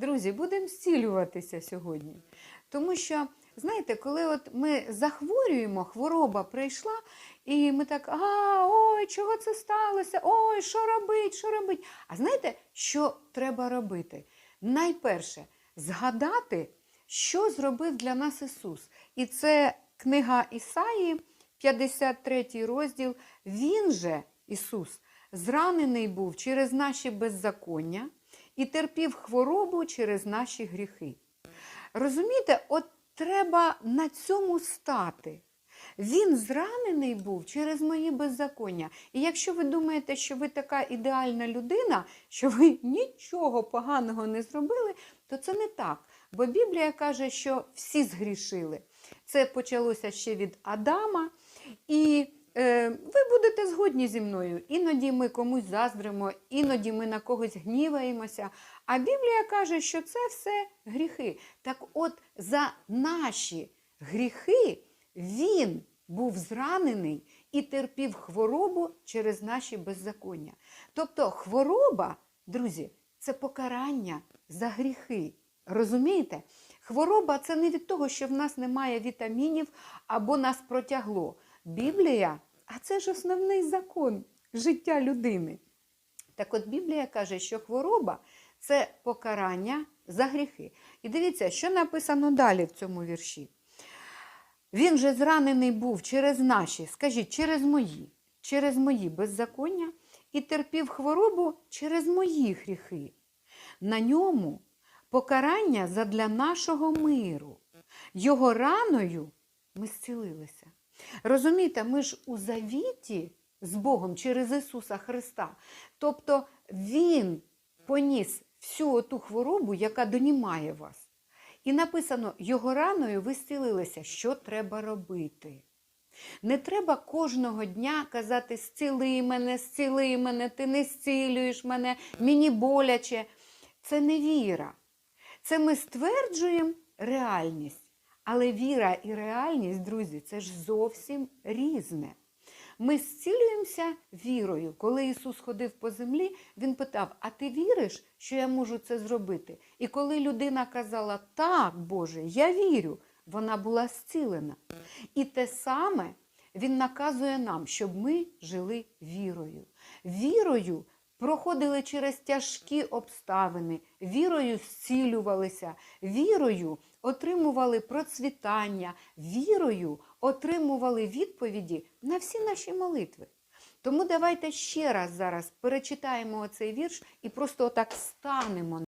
Друзі, будемо зцілюватися сьогодні. Тому що, знаєте, коли от ми захворюємо, хвороба прийшла, і ми так, а, ой, чого це сталося? Ой, що робить, що робить? А знаєте, що треба робити? Найперше, згадати, що зробив для нас Ісус. І це книга Ісаї, 53 розділ. Він же, Ісус, зранений був через наші беззаконня і терпів хворобу через наші гріхи. Розумієте, от треба на цьому стати. Він зранений був через мої беззаконня. І якщо ви думаєте, що ви така ідеальна людина, що ви нічого поганого не зробили, то це не так. Бо Біблія каже, що всі згрішили. Це почалося ще від Адама. І ви будете згодні зі мною. Іноді ми комусь заздримо, іноді ми на когось гніваємося. А Біблія каже, що це все гріхи. Так от за наші гріхи він був зранений і терпів хворобу через наші беззаконня. Тобто хвороба, друзі, це покарання за гріхи. Розумієте? Хвороба це не від того, що в нас немає вітамінів або нас протягло. Біблія, а це ж основний закон життя людини. Так от Біблія каже, що хвороба це покарання за гріхи. І дивіться, що написано далі в цьому вірші. Він же зранений був через наші, скажіть, через мої, через мої беззаконня і терпів хворобу через мої гріхи. На ньому покарання задля нашого миру. Його раною ми зцілилися. Розумієте, ми ж у завіті з Богом через Ісуса Христа. Тобто Він поніс всю ту хворобу, яка донімає вас. І написано, його раною ви зцілилися, що треба робити. Не треба кожного дня казати зціли мене, зціли мене, ти не зцілюєш мене, мені боляче. Це не віра. Це ми стверджуємо реальність. Але віра і реальність, друзі, це ж зовсім різне. Ми зцілюємося вірою. Коли Ісус ходив по землі, Він питав: А ти віриш, що я можу це зробити? І коли людина казала, так, Боже, я вірю, вона була зцілена. І те саме Він наказує нам, щоб ми жили вірою. Вірою проходили через тяжкі обставини, вірою зцілювалися, вірою отримували процвітання, вірою отримували відповіді на всі наші молитви. Тому давайте ще раз зараз перечитаємо цей вірш і просто отак станемо.